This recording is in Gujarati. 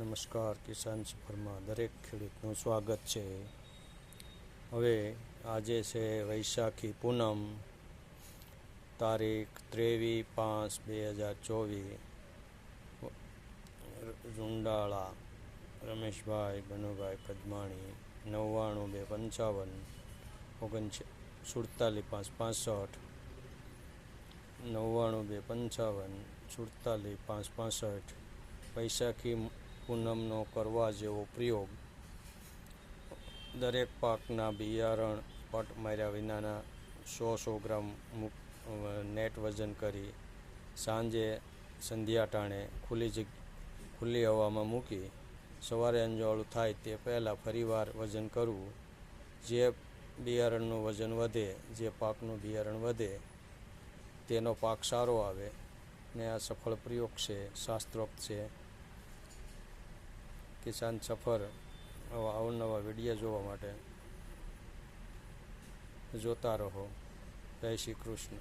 નમસ્કાર, કિસાન સફરમાં દરેક ખેડૂતનું સ્વાગત છે. હવે આજે છે વૈશાખી પૂનમ, તારીખ ત્રેવીસ પાંચ બે હજાર ચોવીસ. રૂંડાળા, રમેશભાઈ બનુભાઈ પદમાણી, નવ્વાણું બે પંચાવન ઓગણચ સુડતાલીસ પાંચ પાસઠ, નવ્વાણું બે પંચાવન, સુડતાલીસ પાંચ પાસઠ, વૈશાખી પૂનમનો કરવા જેવો પ્રયોગ. દરેક પાકના બિયારણ પટ માર્યા વિનાના સો સો ગ્રામ મુક નેટ વજન કરી સાંજે સંધ્યા ટાણે ખુલ્લી જગ, ખુલ્લી હવામાં મૂકી સવારે અંજવાળું થાય તે પહેલાં ફરીવાર વજન કરવું. જે બિયારણનું વજન વધે, જે પાકનું બિયારણ વધે, તેનો પાક સારો આવે. ને આ સફળ પ્રયોગ છે, શાસ્ત્રોક્ત છે. કિસાન સફર આવા અવનવા વિડીયા જોવા માટે જોતા રહો. જય શ્રી કૃષ્ણ.